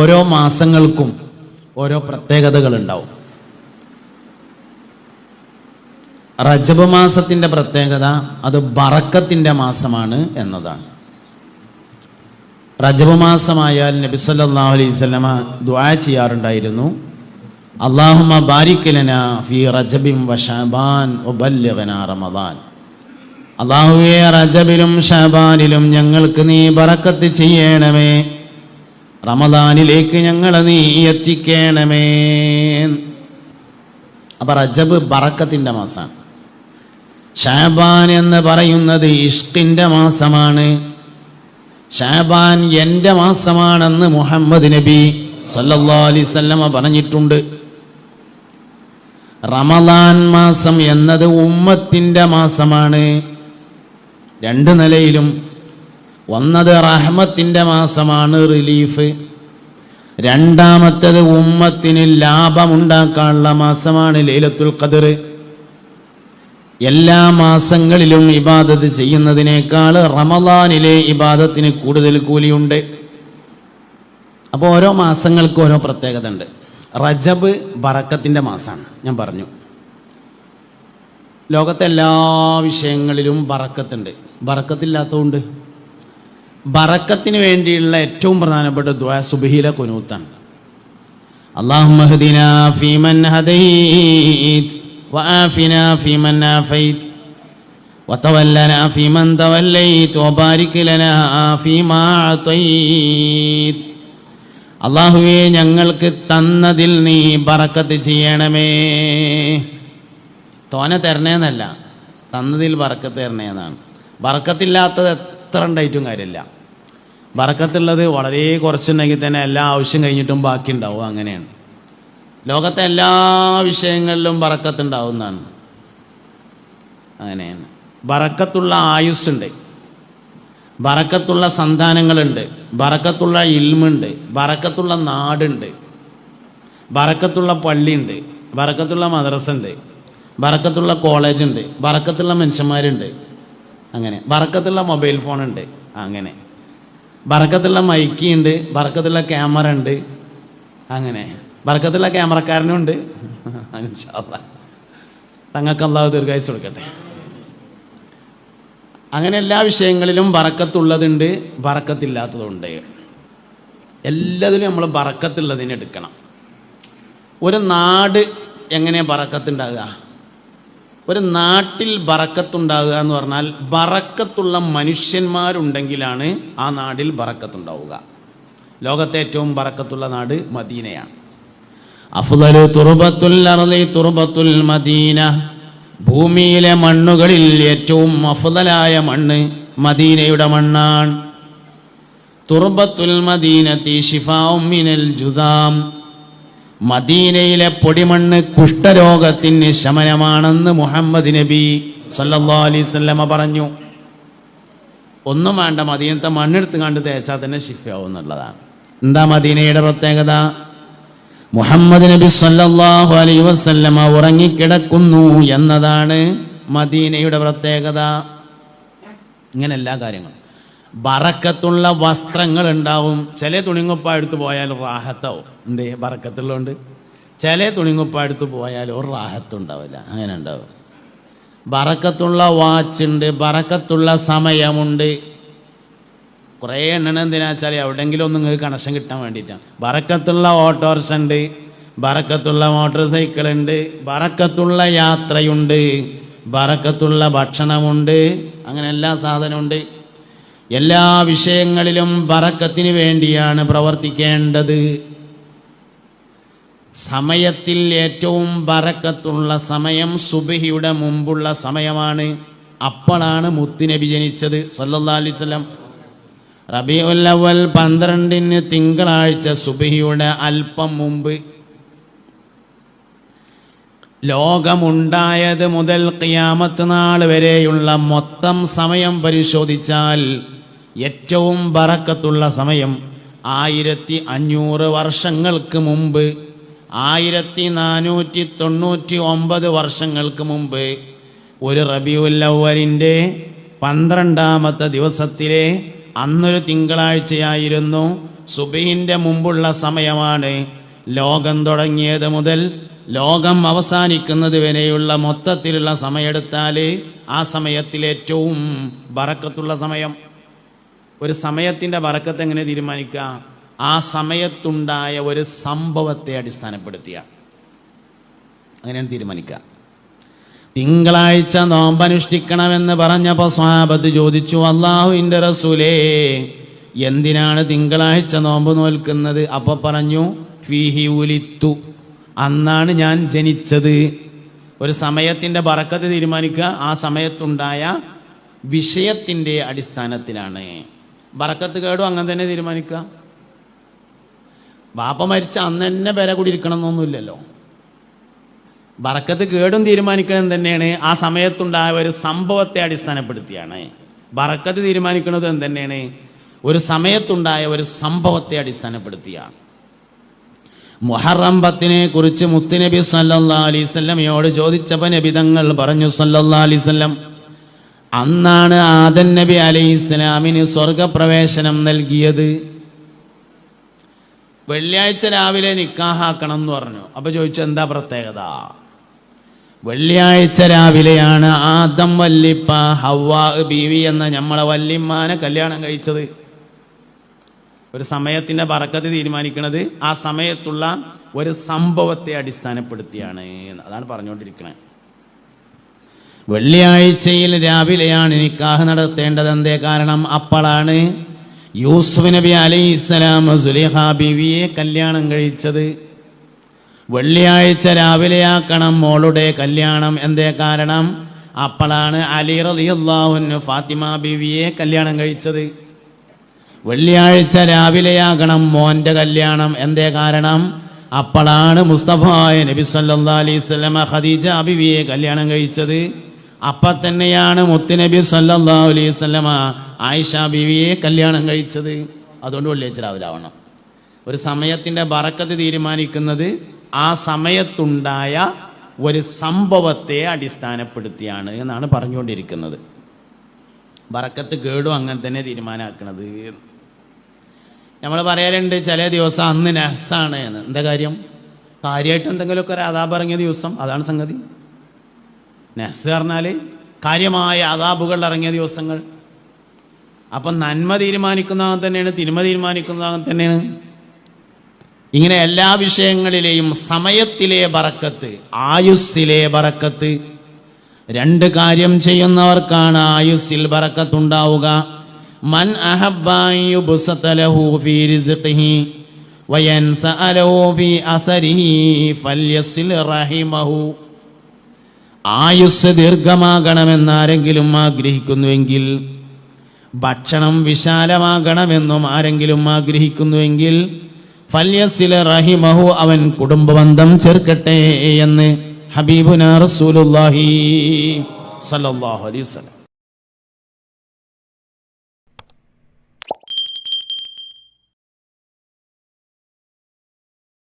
ഓരോ മാസങ്ങൾക്കും ഓരോ പ്രത്യേകതകൾ ഉണ്ടാവും റജബ് മാസത്തിന്റെ പ്രത്യേകത അത് ബറക്കത്തിന്റെ മാസമാണ് എന്നതാണ്. റജബ് മാസമായാൽ നബി സല്ലല്ലാഹു അലൈഹി വസല്ലമ ദുആ ചെയ്യാറുണ്ടായിരുന്നു. അല്ലാഹുമ്മ ബാരിക്കലന ഫി റജബിം റജബിൻ വ ശഅബാൻ വബല്ലിഗ്നാ റമദാൻ. അള്ളാഹുവേ റജബിലും ഷബാനിലും ഞങ്ങൾക്ക് നീ ബറക്കത്ത് ചെയ്യണമേ. റമദാനിലേക്ക് ഞങ്ങളെ നീ എത്തിക്കണമേ. അപ്പൊ റജബ് ബറക്കത്തിന്റെ മാസമാണ് ഷാബാൻ എന്ന് പറയുന്നത് ഇഷ്കിന്റെ മാസമാണ്. ഷാബാൻ എന്റെ മാസമാണെന്ന് മുഹമ്മദ് നബി സല്ലല്ലാഹി അലൈഹി വസല്ലമ പറഞ്ഞിട്ടുണ്ട്. റമദാൻ മാസം എന്നത് ഉമ്മത്തിന്റെ മാസമാണ്. രണ്ട് നിലയിലും ഒന്നത് റഹ്മത്തിന്റെ മാസമാണ് റിലീഫ്. രണ്ടാമത്തത് ഉമ്മത്തിന് ലാഭമുണ്ടാക്കാനുള്ള മാസമാണ് ലൈലത്തുൽ ഖദർ. എല്ലാ മാസങ്ങളിലും ഇബാദത്ത് ചെയ്യുന്നതിനേക്കാൾ റമദാനിലെ ഇബാദത്തിന് കൂടുതൽ കൂലിയുണ്ട്. അപ്പോൾ ഓരോ മാസങ്ങൾക്ക് ഓരോ പ്രത്യേകത ഉണ്ട്. റജബ് ബറക്കത്തിന്റെ മാസമാണ് ഞാൻ പറഞ്ഞു. ലോകത്തെ എല്ലാ വിഷയങ്ങളിലും ബറക്കത്തുണ്ട്. ബറക്കത്തില്ലാത്തതുകൊണ്ട് ബറക്കത്തിന് വേണ്ടിയുള്ള ഏറ്റവും പ്രധാനപ്പെട്ട ദ്വാ സുബഹില കുനൂത്താണ് اللهم اهدنا فيمن هديت وآفنا فيمن عافيت وتولنا فيمن توليت وبارك لنا فيما أعطيت അള്ളാഹുവെ ഞങ്ങൾക്ക് തന്നതിൽ നീ ബറക്കത്ത് ചെയ്യണമേ തോനെ തരണേന്നല്ല തന്നതിൽ ബറക്കത്ത് തരണേന്നാണ് ബറക്കത്തില്ലാത്തത് എത്ര ഉണ്ടായിട്ടും കാര്യമില്ല. വറക്കത്തുള്ളത് വളരെ കുറച്ചുണ്ടെങ്കിൽ തന്നെ എല്ലാ ആവശ്യം കഴിഞ്ഞിട്ടും ബാക്കി ഉണ്ടാവും. അങ്ങനെയാണ്. ലോകത്തെ എല്ലാ വിഷയങ്ങളിലും വറക്കത്തുണ്ടാവുന്നതാണ് അങ്ങനെയാണ്. ബറക്കത്തുള്ള ആയുസ്സുണ്ട്. വറക്കത്തുള്ള സന്താനങ്ങളുണ്ട്. വറക്കത്തുള്ള ഇൽമുണ്ട്. വറക്കത്തുള്ള നാടുണ്ട്. ബറക്കത്തുള്ള പള്ളിയുണ്ട്. വറക്കത്തുള്ള മദ്രസ ഉണ്ട്. വറക്കത്തുള്ള കോളേജുണ്ട് വറക്കത്തുള്ള മനുഷ്യന്മാരുണ്ട്. അങ്ങനെ. ബറക്കത്തുള്ള മൊബൈൽ ഫോൺ ഉണ്ട് അങ്ങനെ. ബറക്കത്തുള്ള മൈക്കി ഉണ്ട് ബറക്കത്തുള്ള ക്യാമറ ഉണ്ട് അങ്ങനെ. ബറക്കത്തുള്ള ക്യാമറക്കാരനും ഉണ്ട്. തങ്ങൾക്ക് അള്ളാഹു ദീർഘായുസ് കൊടുക്കട്ടെ. അങ്ങനെ എല്ലാ വിഷയങ്ങളിലും ബറക്കത്തുള്ളതുണ്ട് ബറക്കത്തില്ലാത്തതുണ്ട് എല്ലാത്തിലും നമ്മൾ ബറക്കത്തുള്ളതിനെ എടുക്കണം. ഒരു നാട് എങ്ങനെ ബറക്കത്തുണ്ടാകുക ഒരു നാട്ടിൽ ബറക്കത്തുണ്ടാവുക എന്ന് പറഞ്ഞാൽ ബറക്കത്തുള്ള മനുഷ്യന്മാരുണ്ടെങ്കിലാണ് ആ നാടിൽ ബറക്കത്തുണ്ടാവുക. ലോകത്തെ ഏറ്റവും ബറക്കത്തുള്ള നാട് മദീനയാണ്. അഫ്ദലു തുറുബത്തുൽ തുറുബത്തുൽ മദീന. ഭൂമിയിലെ മണ്ണുകളിൽ ഏറ്റവും അഫ്ദലായ മണ്ണ് മദീനയുടെ മണ്ണാണ്. തുർബത്തുൽ മദീനത്തി ഷിഫാ മിനൽ ജുദാം. മദീനയിലെ പൊടിമണ്ണ് കുഷ്ഠരോഗത്തിന് ശമനമാണെന്ന് മുഹമ്മദ് നബി സല്ലാ അലൈഹി വസല്ലമ പറഞ്ഞു. ഒന്നും വേണ്ട മദീനത്തെ മണ്ണെടുത്ത് കണ്ട് തേച്ചാൽ തന്നെ ശിഫയാവും എന്നുള്ളതാണ്. എന്താ മദീനയുടെ പ്രത്യേകത? മുഹമ്മദ് നബി സല്ലാഹു അലൈ വസല്ലമ ഉറങ്ങിക്കിടക്കുന്നു എന്നതാണ് മദീനയുടെ പ്രത്യേകത. ഇങ്ങനെ എല്ലാ കാര്യങ്ങളും. ബറക്കത്തുള്ള വസ്ത്രങ്ങൾ ഉണ്ടാവും ചില തുണിങ്ങുപ്പ എടുത്തു പോയാൽ റാഹത്താവും. എന്തേ? ബറക്കത്തുള്ളതുകൊണ്ട് ചില തുണിങ്ങുപ്പ എടുത്തു പോയാൽ ഒരു റാഹത്തും ഉണ്ടാവില്ല അങ്ങനെ ഉണ്ടാവും. ബറക്കത്തുള്ള വാച്ച് ഉണ്ട് ബറക്കത്തുള്ള സമയമുണ്ട്. കുറേ എണ്ണണം എന്തിനാ വെച്ചാൽ എവിടെയെങ്കിലും ഒന്ന് നിങ്ങൾക്ക് കണക്ഷൻ കിട്ടാൻ വേണ്ടിയിട്ടാണ്. ബറക്കത്തുള്ള ഓട്ടോറിക്ഷ ഉണ്ട് ബറക്കത്തുള്ള മോട്ടോർ സൈക്കിൾ ഉണ്ട് ബറക്കത്തുള്ള യാത്രയുണ്ട് ബറക്കത്തുള്ള ഭക്ഷണമുണ്ട് അങ്ങനെ എല്ലാ സാധനമുണ്ട്. എല്ലാ വിഷയങ്ങളിലും പറക്കത്തിന് വേണ്ടിയാണ് പ്രവർത്തിക്കേണ്ടത്. സമയത്തിൽ ഏറ്റവും ബറക്കത്തുള്ള സമയം സുബഹിയുടെ മുമ്പുള്ള സമയമാണ്. അപ്പോഴാണ് മുത്തുനബി ജനിച്ചത്. സല്ലാസ്ലം അലൈഹി വസല്ലം. റബിഉൽ അവൽ പന്ത്രണ്ടിന് തിങ്കളാഴ്ച സുബഹിയുടെ അല്പം മുമ്പ് ലോകമുണ്ടായത് മുതൽ ക്യാമത്ത് നാൾ വരെയുള്ള മൊത്തം സമയം പരിശോധിച്ചാൽ ഏറ്റവും ബറക്കത്തുള്ള സമയം ആയിരത്തി അഞ്ഞൂറ് വർഷങ്ങൾക്ക് മുമ്പ് ആയിരത്തി നാനൂറ്റി തൊണ്ണൂറ്റി ഒമ്പത് വർഷങ്ങൾക്ക് മുമ്പ് ഒരു റബിയുല്ലവലിന്റെ പന്ത്രണ്ടാമത്തെ ദിവസത്തിലെ അന്നൊരു തിങ്കളാഴ്ചയായിരുന്നു സുബഹിന്റെ മുമ്പുള്ള സമയമാണ് ലോകം തുടങ്ങിയത് മുതൽ ലോകം അവസാനിക്കുന്നത് വരെയുള്ള മൊത്തത്തിലുള്ള സമയമെടുത്താൽ ആ സമയത്തിൽ ഏറ്റവും ബറക്കത്തുള്ള സമയം. ഒരു സമയത്തിന്റെ വറക്കത്ത് എങ്ങനെ തീരുമാനിക്കുക? ആ സമയത്തുണ്ടായ ഒരു സംഭവത്തെ അടിസ്ഥാനപ്പെടുത്തിയാണ് അങ്ങനെയാണ് തീരുമാനിക്കുക. തിങ്കളാഴ്ച നോമ്പനുഷ്ഠിക്കണമെന്ന് പറഞ്ഞപ്പോൾ സ്വാബത്ത് ചോദിച്ചു അള്ളാഹുവിന്റെ റസൂലേ എന്തിനാണ് തിങ്കളാഴ്ച നോമ്പ് നോൽക്കുന്നത്? അപ്പോൾ പറഞ്ഞു ഫീഹി ഉലിത്തു അന്നാണ് ഞാൻ ജനിച്ചത്. ഒരു സമയത്തിന്റെ ബറക്കത്ത് തീരുമാനിക്കുക ആ സമയത്തുണ്ടായ വിഷയത്തിന്റെ അടിസ്ഥാനത്തിലാണ്. ബറക്കത്ത് കേടും അങ്ങനെ തന്നെ തീരുമാനിക്കുക. ബാപ്പ മരിച്ച അന്ന് തന്നെ വില കൂടി ഇരിക്കണം എന്നൊന്നുമില്ലല്ലോ ബറക്കത്ത് കേടും തീരുമാനിക്കണം തന്നെയാണ്. ആ സമയത്തുണ്ടായ ഒരു സംഭവത്തെ അടിസ്ഥാനപ്പെടുത്തിയാണ്. ബറക്കത്ത് തീരുമാനിക്കുന്നത് തന്നെയാണ് ഒരു സമയത്തുണ്ടായ ഒരു സംഭവത്തെ അടിസ്ഥാനപ്പെടുത്തിയാണ്. മുഹറം പത്തിനെ കുറിച്ച് മുത്തുനബി സല്ലാ അലൈവല്ലമയോട് ചോദിച്ചപ്പോൾ നബി തങ്ങൾ പറഞ്ഞു സല്ലാ അലൈവല്ലം അന്നാണ് ആദൻ നബി അലൈഹി ഇസ്ലാമിന് സ്വർഗപ്രവേശനം നൽകിയത്. വെള്ളിയാഴ്ച രാവിലെ നിക്കാഹാക്കണം എന്ന് പറഞ്ഞു. അപ്പൊ ചോദിച്ചു എന്താ പ്രത്യേകത? വെള്ളിയാഴ്ച രാവിലെയാണ് ആദം വല്ലിപ്പ ഹവ്വാ ബീവി എന്ന നമ്മളെ വല്ലിമ്മാനെ കല്യാണം കഴിച്ചത്. ഒരു സമയത്തിന്റെ പറക്കത്ത് തീരുമാനിക്കുന്നത് ആ സമയത്തുള്ള ഒരു സംഭവത്തെ അടിസ്ഥാനപ്പെടുത്തിയാണ് അതാണ് പറഞ്ഞുകൊണ്ടിരിക്കുന്നത് വെള്ളിയാഴ്ചയിൽ രാവിലെയാണ് നിക്കാഹ് നടത്തേണ്ടത് എന്തേ കാരണം? അപ്പോഴാണ് യൂസുഫ് നബി അലൈഹി ഇസ്ലാം സുലിഹ ബീവിയെ കല്യാണം കഴിച്ചത്. വെള്ളിയാഴ്ച രാവിലെയാക്കണം മോളുടെ കല്യാണം എന്തേ കാരണം? അപ്പോഴാണ് അലി റളിയല്ലാഹുവിന് ഫാത്തിമ ബീവിയെ കല്യാണം കഴിച്ചത്. വെള്ളിയാഴ്ച രാവിലെയാകണം മോന്റെ കല്യാണം എന്തേ കാരണം? അപ്പോഴാണ് മുസ്തഫായ നബി സല്ലാ അലൈഹി സ്വലമ ഖദീജ ബിവിയെ കല്യാണം കഴിച്ചത്. അപ്പം തന്നെയാണ് മുത്തുനബി സല്ലാ അലൈഹി ആയിഷ ബിവിയെ കല്യാണം കഴിച്ചത്. അതുകൊണ്ട് വെള്ളിയാഴ്ച രാവിലെ ആവണം ഒരു സമയത്തിന്റെ ബറക്കത്ത് തീരുമാനിക്കുന്നത് ആ സമയത്തുണ്ടായ ഒരു സംഭവത്തെ അടിസ്ഥാനപ്പെടുത്തിയാണ് എന്നാണ് പറഞ്ഞുകൊണ്ടിരിക്കുന്നത്. ബറക്കത്ത് കേടും അങ്ങനെ തന്നെ തീരുമാനമാക്കുന്നത് നമ്മൾ പറയാറുണ്ട് ചില ദിവസം അന്ന് നഹ്സാണ് എന്ന്. എന്താ കാര്യം? കാര്യമായിട്ട് എന്തെങ്കിലുമൊക്കെ ഒരു അതാബ് ഇറങ്ങിയ ദിവസം. അതാണ് സംഗതി. നെഹസ് പറഞ്ഞാൽ കാര്യമായ അതാബുകൾ ഇറങ്ങിയ ദിവസങ്ങൾ. അപ്പം നന്മ തീരുമാനിക്കുന്നതാൻ തന്നെയാണ് തിന്മ തീരുമാനിക്കുന്നതാൻ തന്നെയാണ്. ഇങ്ങനെ എല്ലാ വിഷയങ്ങളിലെയും സമയത്തിലെ ബറക്കത്ത് ആയുസ്സിലെ ബറക്കത്ത് രണ്ട് കാര്യം ചെയ്യുന്നവർക്കാണ് ആയുസ്സിൽ ബറക്കത്തുണ്ടാവുക. മൻ അഹബ്ബായുബുസതലഹു ഫീ റിസ്ഖിഹി വയൻസഅലഹു ഫീ അസരിഹി ഫല്യസിൽ റഹിമഹു ആയുസ് ദീർഘമാകണമെന്ന് ആരെങ്കിലും ആഗ്രഹിക്കുന്നുവെങ്കിൽ ഭക്ഷണം വിശാലമാകണമെന്നും ആരെങ്കിലും ആഗ്രഹിക്കുന്നുവെങ്കിൽ ഫല്യസില റഹിമഹു അവൻ കുടുംബബന്ധം ചേർക്കട്ടെ എന്ന് ഹബീബുന റസൂലുള്ളാഹി സല്ലല്ലാഹു അലൈഹി വസല്ലം